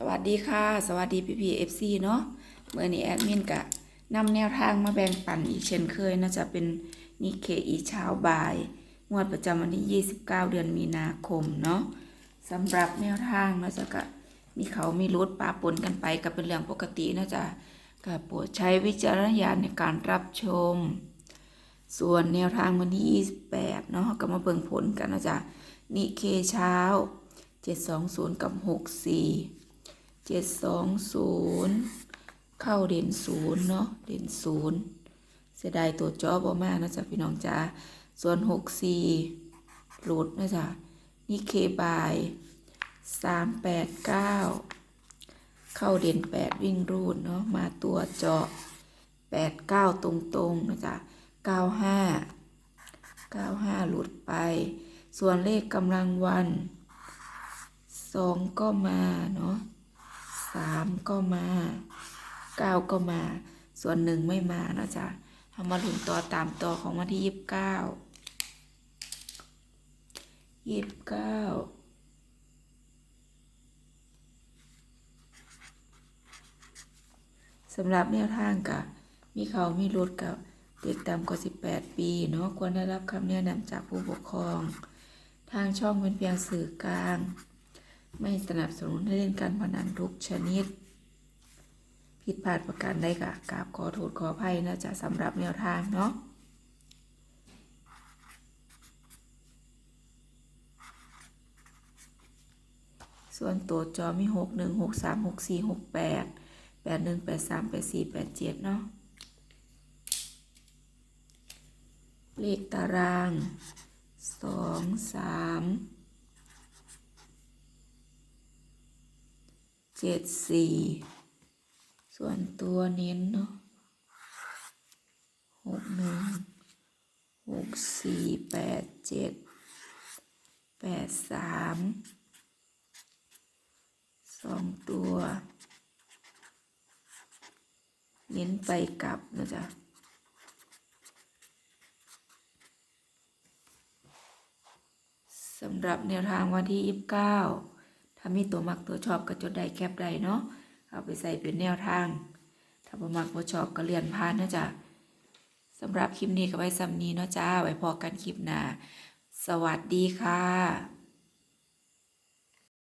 สวัสดีค่ะ สวัสดีพี่พีเอฟซีเนาะเมื่อนี้แอดมินกะนำแนวทางมาแบ่งปันอีกเช่นเคยน่าจะเป็นนิเคอีเช้าบ่าย งวดประจำวันที่ 29 เดือนมีนาคมเนาะสำหรับแนวทางน่าจะกะมีเขามีรุดปาปนกันไปกับเป็นเรื่องปกติน่าจะกะโปรดใช้วิจารณญาณในการรับชม ส่วนแนวทางวันที่ 28 เนาะก็มาเบิ่งผลกันนะจ๊ะนิเคเช้า 720 กับ 64 เจ็ดสองศูนย์เข้าเด่นศูนย์เนาะเด่นศูนย์เสียดายตัวจอบอมากนะจ๊ะพี่น้องจ้าส่วนหกสี่หลุดนะจ๊ะนี่เคบายสามแปดเก้าเข้าเด่นแปดวิ่งรูดเนาะมาตัวเจาะแปดเก้าตรงๆนะจ๊ะเก้าห้าเก้าห้าหลุดไป ส่วนเลขกำลังวันสองก็มาเนาะ สามก็มาเก้าก็มา ส่วนหนึ่งไม่มานะจ๊ะทำมาลุ้นต่อตามต่อของวันที่ยี่สิบเก้ายี่สิบเก้าสำหรับแนวทางกับมีเขามีรถกับเด็กต่ำกว่า 18 ปีเนาะควรได้รับคำแนะนำจากผู้ปกครอง ทางช่องเป็นเพียงสื่อกลาง ไม่สนับสนุนให้เล่นการพนันทุกชนิด ผิดพลาดประการใดก็กราบขอโทษขออภัยนะจ๊ะสำหรับแนวทางเนาะส่วนตัวจอมิหกหนึ่งหกสามหกสี่หกแปดแปดหนึ่งแปดสามแปดสี่แปดเจ็ดเนาะ เลขตารางสองสาม เจ็ดสี่ส่วนตัวเน้นเนาะหกหนึ่งหกสี่แปดเจ็ดแปดสามสองตัว เน้นไปกลับนะจ๊ะสำหรับแนวทางวันที่ยี่สิบเก้า ถ้ามีตัวมักตัวชอบก็จดได้แคปได้เนาะเอาไปใส่เป็นแนวทาง ถ้าบ่มักบ่ชอบก็เลื่อนผ่านนะจ๊ะสำหรับคลิปนี้ก็ไว้ซ้ำนี้เนาะจ้าไว้พอกันคลิปหน้าสวัสดีค่ะ